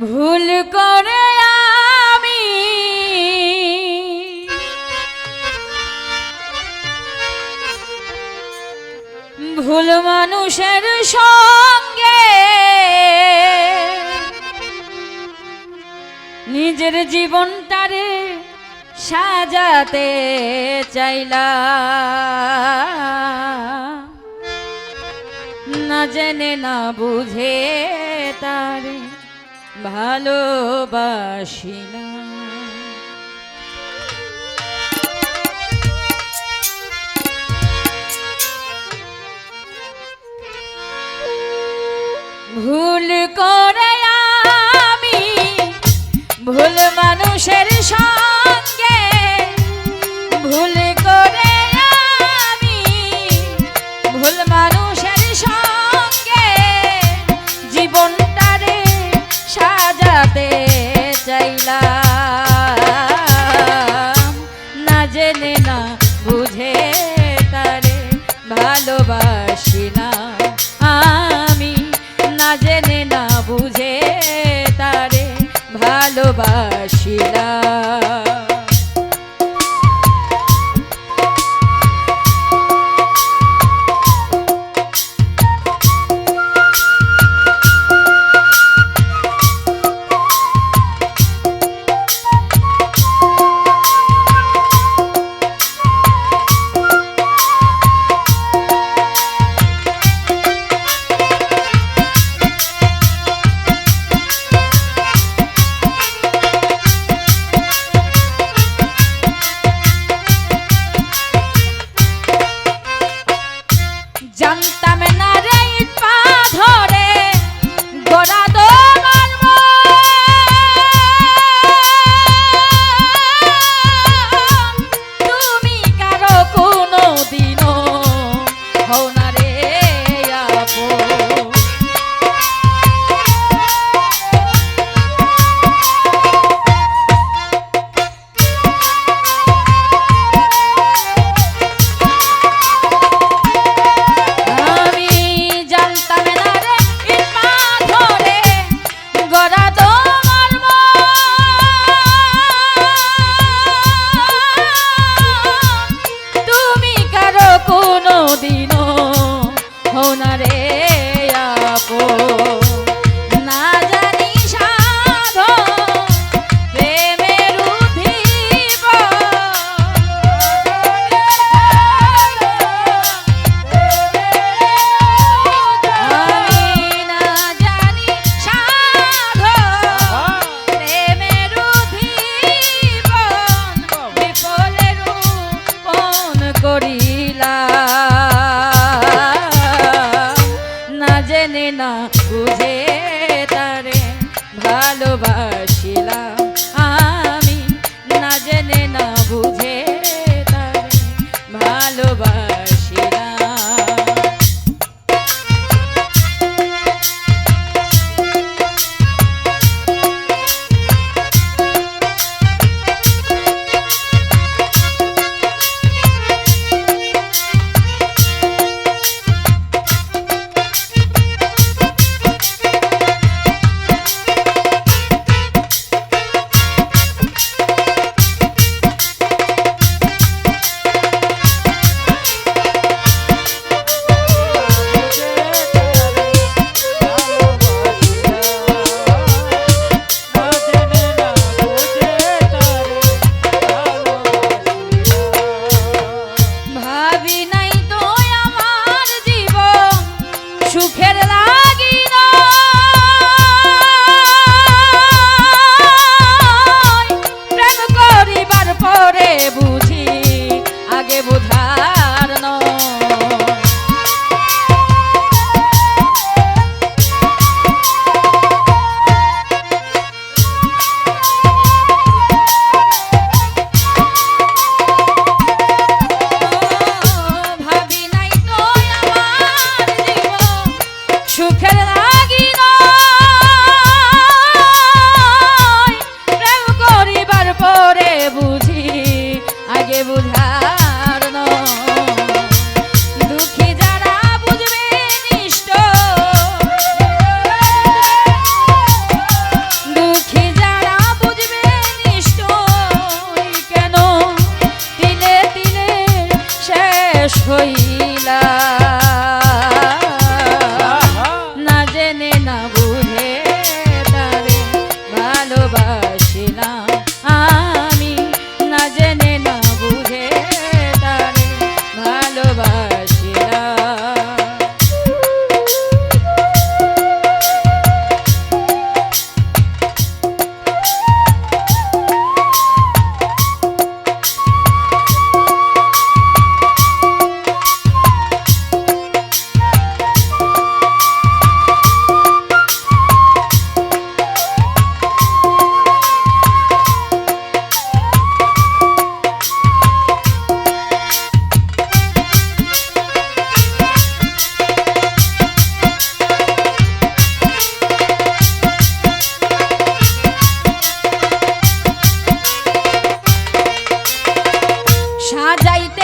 ভুল করে আমি। ভুল মানুষের সঙ্গে নিজের জীবনটারে সাজাতে চাইলা না জেনে, না বুঝে তারে ভালোবাসি না। ভুল করে আমি ভুল মানুষের জানতাম না রে পা na Cadillac. সাজাইতে